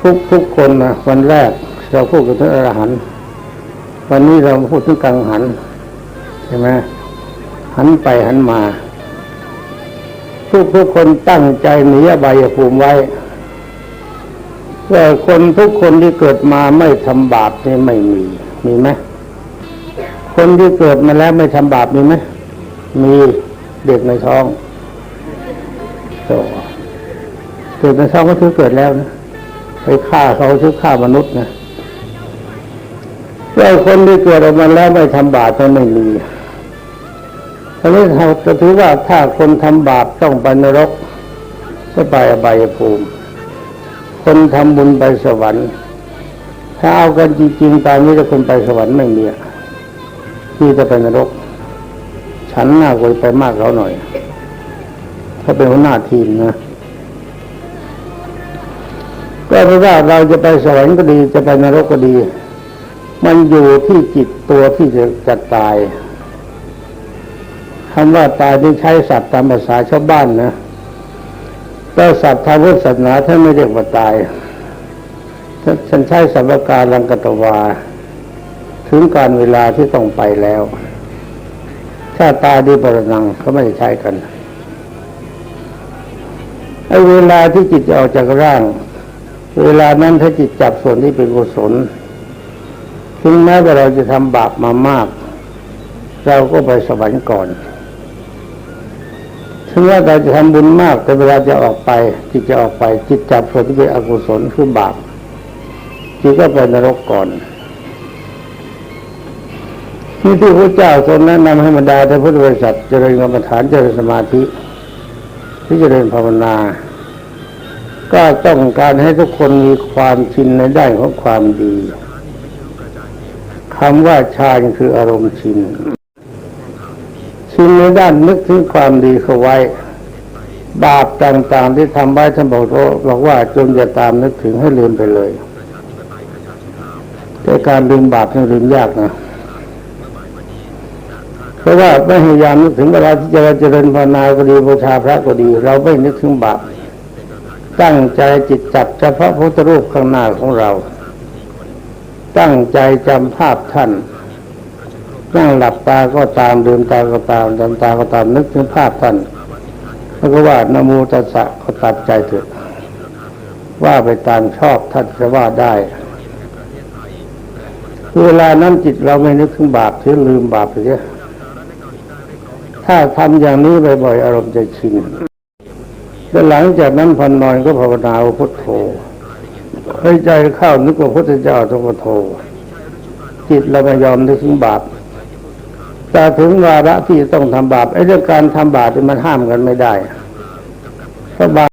ทุกทุกคนนะวันแรกเราพูดกันถึงอรหันต์วันนี้เราพูดถึงกังหันใช่ไหมหันไปหันมา ทุกทุกคนตั้งใจหนีอบายภูมิไว้ว่าคนทุกคนที่เกิดมาไม่ทำบาปนี่ไม่มีมีไหมคนที่เกิดมาแล้วไม่ทำบาปมีไหมมีเด็กในท้องโตเกิดในท้องก็ถือเกิดแล้วนะ ไปฆ่าเขาถือฆ่ามนุษย์นะแล้วคนที่เกิดออกมาแล้วไม่ทำบาปก็ไม่มีทีนี้เราจะถือว่าถ้าคนทำบาปต้องไปนรกก็ไปอบายภูมิ คนทำบุญไปสวรรค์ ถ้าเอากันจริงๆตามนี้จะคนไปสวรรค์ไม่มีที่จะไปนรก ฉันหน้าคยไปมากเขาหน่อย ถ้าเป็นหัวหน้าทีมนะ ก็เพราะว่าเราจะไปสวรรค์ก็ดีจะไปนรกก็ดี มันอยู่ที่จิตตัวที่จะจะตายคำว่าตายที่ใช้ศัพท์ตามภาษาชาวบ้านนะแต่ศัพท์ทางพุทธศาสนาท่านไม่เรียกว่าตายฉันใช้สัมปการลังกตวา ถึงการเวลาที่ต้องไปแล้ว ถ้าตายดีปรนังเขาไม่ใช้กันไอ้เวลาที่จิตจะออกจากร่าง เวลานั้นถ้าจิตจับส่วนที่เป็นกุศลถึงแม้ว่าเราจะทำบาปมามาก เราก็ไปสวรรค์ก่อนถึงแม้เราจะทำบุญมาก แต่เวลาจะออกไป จิตจะออกไป จิตจับส่วนที่เป็นอกุศลคือบาปจิตก็ไปนรกก่อนนี่ที่พระเจ้าทรงแนะนำให้บรรดาท่านพุทธบริษัทเจริญกรรมฐานเจริญสมาธิที่เจริญภาวนา ก็ต้องการให้ทุกคนมีความชินในด้านของความดีคำว่าฌานคืออารมณ์ชิน ชินในด้านนึกถึงความดีเข้าไว้ บาปต่างๆที่ทำไว้ท่านบอกบอกว่าจนจะตามนึกถึงให้ลืมไปเลย แต่การลืมบาปนี่ลืมยากนะ เพราะว่าไม่พยายามนึกถึงเวลาที่จะเจริญภาวนาก็ดีบูชาพระก็ดี เราไม่นึกถึงบาป ตั้งใจจิตจับเฉพาะพุทธรูปข้างหน้าของเรา ตั้งใจจำภาพท่านนั่งหลับตาก็ตามลืมตาก็ตามลืมตาก็ตามนึกถึงภาพท่านแล้วก็ว่านโมตัสสะก็ตัดใจเถอะว่าไปตามชอบท่านจะว่าได้เวลานั้นจิตเราไม่นึกถึงบาปที่ลืมบาปไปเสียถ้าทำอย่างนี้บ่อยๆอารมณ์จะชิน แล้วหลังจากนั้นพันนอนก็ภาวนาพุทโธให้ใจเข้านึกว่าพุทธเจ้าทพุทโธจิตเราไม่ยอมนึกถึงบาปแต่ถึงวาระที่ต้องทำบาปไอ้เรื่องการทำบาปมันห้ามกันไม่ได้ถ้าบาป